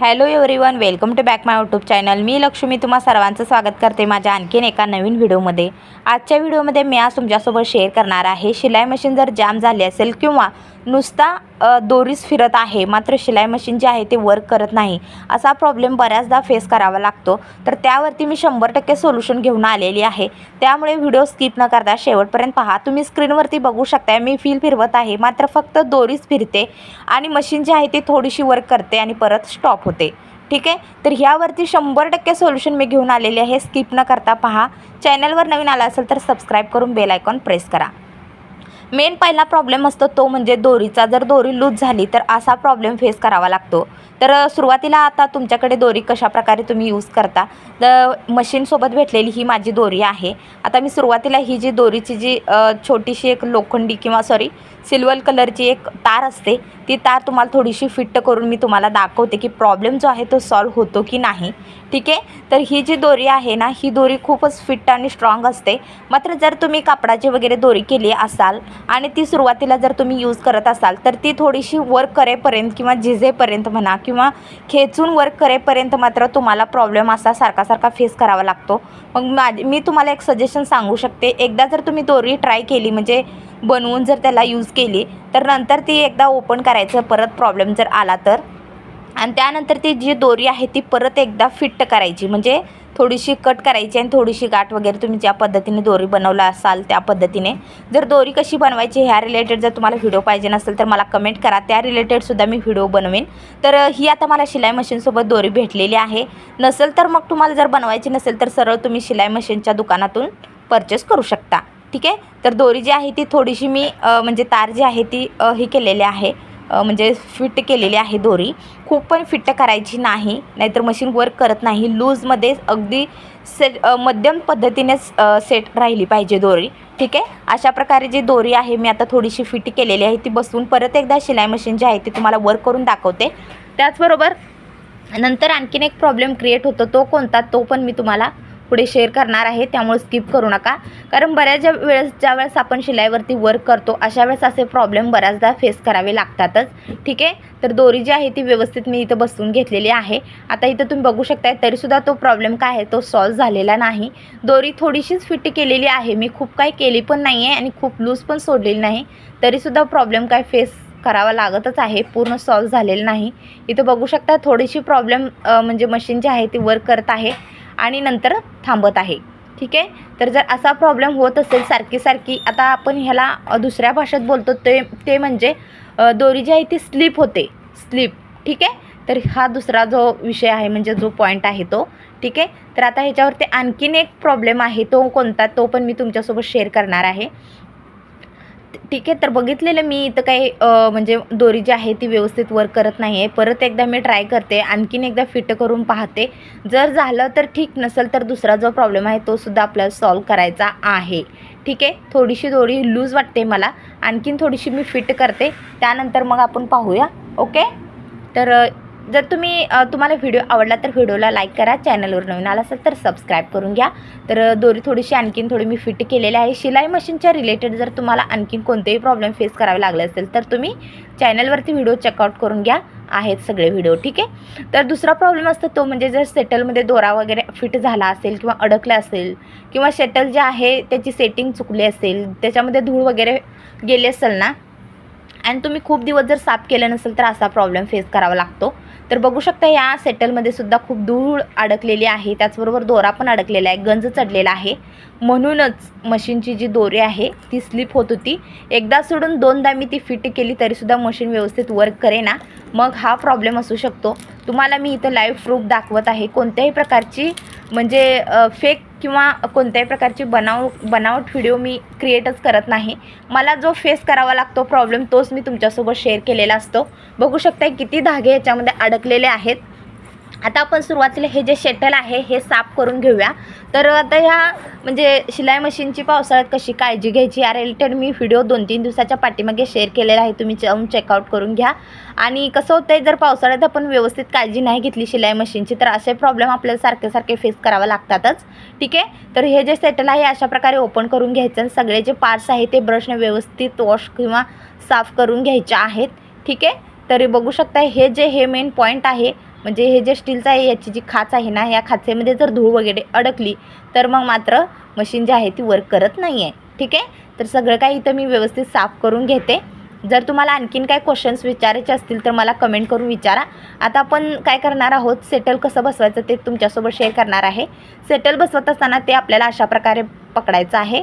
Hello everyone welcome to back my YouTube channel मी लक्ष्मी तुम्हा सर्वांचं स्वागत करते माझ्या आणखीन एका नवीन व्हिडिओमध्ये. आजच्या व्हिडिओमध्ये मी आज तुमच्यासोबत शेअर करणार आहे शिलाई मशीन जर जाम झाली असेल किंवा नुसता दोरीच फिरत आहे. मात्र शिलाई मशीन जे आहे ते वर्क करत नाही. असा प्रॉब्लेम बऱ्याचदा फेस करावा लागतो. तर त्यावरती मी शंभर टक्के सोल्युशन घेऊन आलेली आहे. त्यामुळे व्हिडिओ स्किप न करता शेवटपर्यंत पहा. तुम्ही स्क्रीनवरती बघू शकताय. मी फील फिरवत आहे. मात्र फक्त दोरीच फिरते आणि मशीन जी आहे ती थोडीशी वर्क करते आणि परत स्टॉप होते. ठीक आहे? तर ह्यावरती शंभर टक्के सोल्युशन मी घेऊन आलेले आहे. स्किप न करता पहा. चॅनलवर नवीन आला असेल तर सबस्क्राईब करून बेल आयकॉन प्रेस करा. मेन पहिला प्रॉब्लेम असतो तो म्हणजे दोरीचा. जर दोरी लूज झाली तर असा प्रॉब्लेम फेस करावा लागतो. तर सुरुवातीला आता तुमच्याकडे दोरी कशा प्रकारे तुम्ही यूज करता? तर मशीनसोबत भेटलेली ही माझी दोरी आहे. आता मी सुरुवातीला ही जी दोरीची जी छोटीशी एक लोखंडी किंवा सॉरी सिल्वर कलरची एक तार असते ती तार तुम्हाला थोडीशी फिट्ट करून मी तुम्हाला दाखवते की प्रॉब्लेम जो आहे तो सॉल्व होतो की नाही. ठीक आहे? तर ही जी दोरी आहे ना ही दोरी खूपच फिट्ट आणि स्ट्रॉंग असते. मात्र जर तुम्ही कापडाची वगैरे दोरी केली असाल आणि ती सुरुवातीला जर तुम्ही यूज करत असाल तर ती थोडीशी वर्क करेपर्यंत किंवा झिजेपर्यंत म्हणा किंवा खेचून वर्क करेपर्यंत मात्र तुम्हाला प्रॉब्लेम असा सारखा सारखा फेस करावा लागतो. मग माझी मी तुम्हाला एक सजेशन सांगू शकते. एकदा जर तुम्ही दोरी ट्राय केली म्हणजे बनवून जर त्याला यूज केली तर नंतर ती एकदा ओपन करायचं परत प्रॉब्लेम जर आला तर. आणि त्यानंतर ती जी दोरी आहे ती परत एकदा फिट्ट करायची. म्हणजे थोडीशी कट करायची आणि थोडीशी गाठ वगैरे तुम्ही ज्या पद्धतीने दोरी बनवला असाल त्या पद्धतीने. जर दोरी कशी बनवायची ह्या रिलेटेड जर तुम्हाला व्हिडिओ पाहिजे नसेल तर मला कमेंट करा. त्या रिलेटेडसुद्धा मी व्हिडिओ बनवेन. तर ही आता मला शिलाई मशीनसोबत दोरी भेटलेली आहे. नसेल तर मग तुम्हाला जर बनवायची नसेल तर सरळ तुम्ही शिलाई मशीनच्या दुकानातून परचेस करू शकता. ठीक आहे? तर दोरी जी आहे ती थोडीशी मी म्हणजे तार जी आहे ती ही केलेली आहे. म्हणजे फिट केलेली आहे दोरी. खूप पण फिट्ट करायची नाही नाहीतर मशीन वर्क करत नाही. लूजमध्ये अगदी सेट मध्यम पद्धतीनेच सेट राहिली पाहिजे दोरी. ठीक आहे? अशा प्रकारे जी दोरी आहे मी आता थोडीशी फिट केलेली आहे. ती बसवून परत एकदा शिलाई मशीन जी आहे ती तुम्हाला वर्क करून दाखवते. त्याचबरोबर नंतर आणखीन एक प्रॉब्लेम क्रिएट होतो. तो कोणता? तो पण मी तुम्हाला पुढे शेअर करणार आहे त्यामुळे स्किप करू नका. कारण बऱ्याच ज्या वेळेस ज्या वेळेस आपण शिलाईवरती वर्क करतो अशा वेळेस असे प्रॉब्लेम बऱ्याचदा फेस करावे लागतातच. ठीक आहे? तर दोरी जी आहे ती व्यवस्थित मी इथं बसवून घेतलेली आहे. आता इथं तुम्ही बघू शकताय तरीसुद्धा तो प्रॉब्लेम काय आहे तो सॉल्व झालेला नाही. दोरी थोडीशीच फिट केलेली आहे. मी खूप काही केली पण नाही आहे आणि खूप लूज पण सोडलेली नाही. तरीसुद्धा प्रॉब्लेम काय फेस करावा लागतच आहे. पूर्ण सॉल्व झालेलं नाही. इथं बघू शकता थोडीशी प्रॉब्लेम म्हणजे मशीन जी आहे ती वर्क करत आहे. आणि नंतर थांबत आहे. ठीक आहे? तर जर असा प्रॉब्लेम होत असेल सारखी सारखी आता आपण ह्याला दुसऱ्या भाषेत बोलतो ते ते म्हणजे दोरी जी आहे ती स्लिप होते. स्लिप. ठीक आहे? तर हा दुसरा जो विषय आहे म्हणजे जो पॉईंट आहे तो. ठीक आहे? तर आता ह्याच्यावरती आणखीन एक प्रॉब्लेम आहे तो कोणता? तो पण मी तुमच्यासोबत शेअर करणार आहे. ठीक आहे तर बघितलेलं मी इथं काही म्हणजे दोरी जी आहे ती व्यवस्थित वर्क करत नाही आहे परत एकदा मी ट्राय करते आणखीन एकदा फिट करून पाहते. जर झालं तर ठीक नसेल तर दुसरा जो प्रॉब्लेम आहे तो सुद्धा आपल्याला सॉल्व करायचा आहे. ठीक आहे? थोडीशी दोरी लूज वाटते मला. आणखीन थोडीशी मी फिट करते. त्यानंतर मग आपण पाहूया. ओके तर जर तुम्ही तुम्हाला व्हिडिओ आवडला तर व्हिडिओला लाईक करा चॅनलवर नवीन आला असेल तर सबस्क्राईब करून घ्या. तर दोरी थोडीशी आणखीन थोडी मी फिट केलेली आहे. शिलाई मशीनच्या रिलेटेड जर तुम्हाला आणखीन कोणतेही प्रॉब्लेम फेस करावे लागले असेल तर तुम्ही चॅनलवरती व्हिडिओ चेकआउट करून घ्या. आहेत सगळे व्हिडिओ ठीक आहे? तर दुसरा प्रॉब्लेम असतो तो म्हणजे जर सेटलमध्ये दोरा वगैरे फिट झाला असेल किंवा अडकला असेल किंवा शेटल जे आहे त्याची सेटिंग चुकली असेल त्याच्यामध्ये धूळ वगैरे गेली असेल ना आणि तुम्ही खूप दिवस जर साफ केलं नसेल तर असा प्रॉब्लेम फेस करावा लागतो. तर बघू शकता या सेटलमध्ये सुद्धा खूप धूळ अडकलेली आहे. त्याचबरोबर दोरा पण अडकलेला आहे. गंज चढलेला आहे. म्हणूनच मशीनची जी दोरी आहे ती स्लिप होत होती. एकदा सोडून दोनदा मी ती फिट केली तरीसुद्धा मशीन व्यवस्थित वर्क करेना. मग हा प्रॉब्लेम असू शकतो. तुम्हाला मी इथं लाईव्ह प्रूफ दाखवत आहे कोणत्याही प्रकारची म्हणजे फेक किंवा कोणत्याही प्रकारची बनाव बनावट व्हिडिओ मी क्रिएटच करत नाही. मला जो फेस करावा लागतो प्रॉब्लेम तोच मी तुमच्यासोबत शेअर केलेला असतो. बघू शकता किती धागे याच्यामध्ये अडकलेले आहेत. आता आपण सुरुवातीला हे जे शेटल आहे हे साफ करून घेऊया. तर आता ह्या म्हणजे शिलाई मशीनची पावसाळ्यात कशी काळजी घ्यायची या रिलेटेड मी व्हिडिओ दोन तीन दिवसाच्या पाठीमागे शेअर केलेला आहे तुम्ही जाऊन चेकआउट करून घ्या. आणि कसं होतं आहे जर पावसाळ्यात आपण व्यवस्थित काळजी नाही घेतली शिलाई मशीनची तर असे प्रॉब्लेम आपल्याला सारखे सारखे फेस करावे लागतातच. ठीक आहे? तर हे जे सेटल आहे अशा प्रकारे ओपन करून घ्यायचं आणि सगळे जे पार्ट्स आहे ते ब्रशने व्यवस्थित वॉश किंवा साफ करून घ्यायचे आहेत. ठीक आहे? तरी बघू शकता हे जे हे मेन पॉईंट आहे म्हणजे हे जे स्टीलचं आहे याची जी खाच आहे ना या खाचेमध्ये जर धूळ वगैरे अडकली तर मग मात्र मशीन जी आहे ती वर्क करत नाही आहे ठीक आहे? तर सगळं काही इथं मी व्यवस्थित साफ करून घेते. जर तुम्हाला आणखीन काय क्वेश्चन्स विचारायचे असतील तर मला कमेंट करून विचारा. आता आपण काय करणार आहोत? सेटल कसं बसवायचं ते तुमच्यासोबत शेअर करणार आहे. सेटल बसवत असताना ते आपल्याला अशा प्रकारे पकडायचं आहे.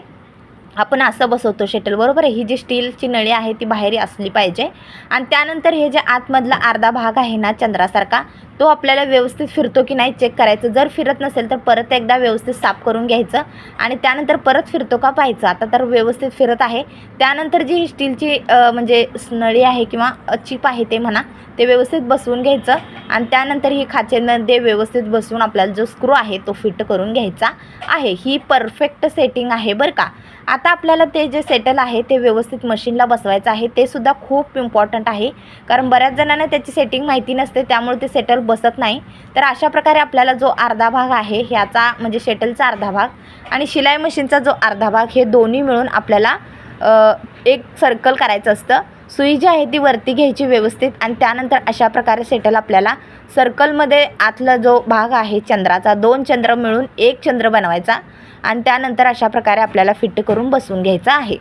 आपण असं बसवतो शेटल बरोबर आहे? ही जी स्टीलची नळी आहे ती बाहेर असली पाहिजे. आणि त्यानंतर हे जे आतमधला अर्धा भाग आहे ना चंद्रासारखा तो आपल्याला व्यवस्थित फिरतो की नाही चेक करायचं. जर फिरत नसेल तर परत एकदा व्यवस्थित साफ करून घ्यायचं. आणि त्यानंतर परत फिरतो का पाहायचं. आता तर व्यवस्थित फिरत आहे. त्यानंतर जी ही स्टीलची म्हणजे नळी आहे किंवा चिप आहे ते म्हणा ते व्यवस्थित बसवून घ्यायचं. आणि त्यानंतर ही खाचेमध्ये व्यवस्थित बसवून आपल्याला जो स्क्रू आहे तो फिट करून घ्यायचा आहे. ही परफेक्ट सेटिंग आहे बरं का? आता आता आपल्याला ते जे सेटल आहे ते व्यवस्थित मशीनला बसवायचं आहे ते सुद्धा खूप इम्पॉर्टंट आहे. कारण बऱ्याच जणांना त्याची सेटिंग माहिती नसते त्यामुळे ते सेटल बसत नाही. तर अशा प्रकारे आपल्याला जो अर्धा भाग आहे ह्याचा म्हणजे शेटलचा अर्धा भाग आणि शिलाई मशीनचा जो अर्धा भाग हे दोन्ही मिळून आपल्याला एक सर्कल करायचं असतं. सुई जी आहे ती वरती घ्यायची व्यवस्थित आणि त्यानंतर अशा प्रकारे सेटल आपल्याला सर्कलमध्ये आतला जो भाग आहे चंद्राचा दोन चंद्र मिळून एक चंद्र बनवायचा आणि त्यानंतर अशा प्रकारे आपल्याला फिट करून बसवून घ्यायचं आहे.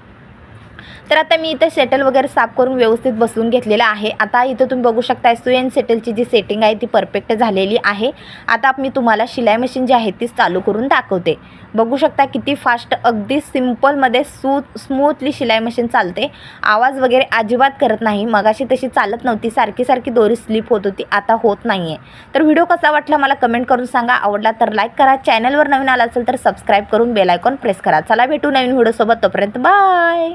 तर आता मी इथं सेटल वगैरे साफ करून व्यवस्थित बसवून घेतलेलं आहे. आता इथं तुम्ही बघू शकता सुएन सेटलची जी सेटिंग आहे ती परफेक्ट झालेली आहे. आता मी तुम्हाला शिलाई मशीन जी आहे ती चालू करून दाखवते. बघू शकता किती फास्ट अगदी सिम्पलमध्ये सू स्मूथली शिलाई मशीन चालते. आवाज वगैरे अजिबात करत नाही. मगाशी तशी चालत नव्हती. सारखी सारखी दोरी स्लिप होत होती. आता होत नाही आहे तर व्हिडिओ कसा वाटला मला कमेंट करून सांगा. आवडला तर लाईक करा. चॅनलवर नवीन आला असेल तर सबस्क्राईब करून बेलायकॉन प्रेस करा. चला भेटू नवीन व्हिडिओसोबत तोपर्यंत बाय